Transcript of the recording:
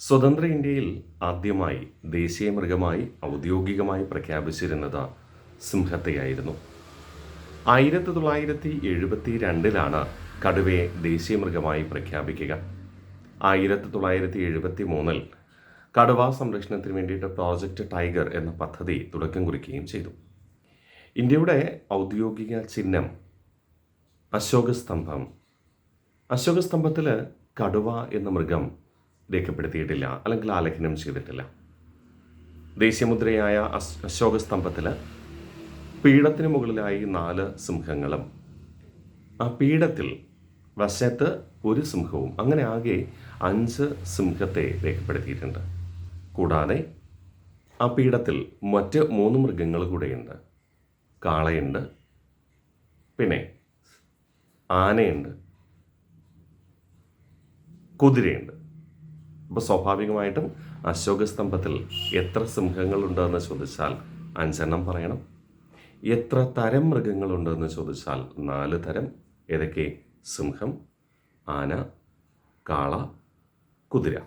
സ്വതന്ത്ര ഇന്ത്യയിൽ ആദ്യമായി ദേശീയ മൃഗമായി ഔദ്യോഗികമായി പ്രഖ്യാപിച്ചിരുന്നത് സിംഹത്തെയായിരുന്നു. ആയിരത്തി തൊള്ളായിരത്തി എഴുപത്തി രണ്ടിലാണ് കടുവയെ ദേശീയ മൃഗമായി പ്രഖ്യാപിക്കുക. ആയിരത്തി തൊള്ളായിരത്തി എഴുപത്തി മൂന്നിൽ കടുവ സംരക്ഷണത്തിന് വേണ്ടിയിട്ട് പ്രോജക്റ്റ് ടൈഗർ എന്ന പദ്ധതി തുടക്കം കുറിക്കുകയും ചെയ്തു. ഇന്ത്യയുടെ ഔദ്യോഗിക ചിഹ്നം അശോക സ്തംഭം അശോക സ്തംഭത്തിൽ കടുവ എന്ന മൃഗം രേഖപ്പെടുത്തിയിട്ടില്ല അല്ലെങ്കിൽ ആലേഖനം ചെയ്തിട്ടില്ല. ദേശീയമുദ്രയായ അശോകസ്തംഭത്തിൽ അശോക സ്തംഭത്തിൽ പീഠത്തിന് മുകളിലായി നാല് സിംഹങ്ങളും. ആ പീഠത്തിൽ വശത്ത് ഒരു സിംഹവും അങ്ങനെ ആകെ അഞ്ച് സിംഹത്തെ രേഖപ്പെടുത്തിയിട്ടുണ്ട്. കൂടാതെ ആ പീഠത്തിൽ മറ്റ് മൂന്ന് മൃഗങ്ങൾ കൂടെയുണ്ട്. കാളയുണ്ട് പിന്നെ ആനയുണ്ട് കുതിരയുണ്ട്. അപ്പോൾ സ്വാഭാവികമായിട്ടും അശോക സ്തംഭത്തിൽ എത്ര സിംഹങ്ങളുണ്ടെന്ന് ചോദിച്ചാൽ അഞ്ചെണ്ണം പറയണം. എത്ര തരം മൃഗങ്ങളുണ്ടെന്ന് ചോദിച്ചാൽ നാല് തരം. ഏതൊക്കെ? സിംഹം ആന കാള കുതിര.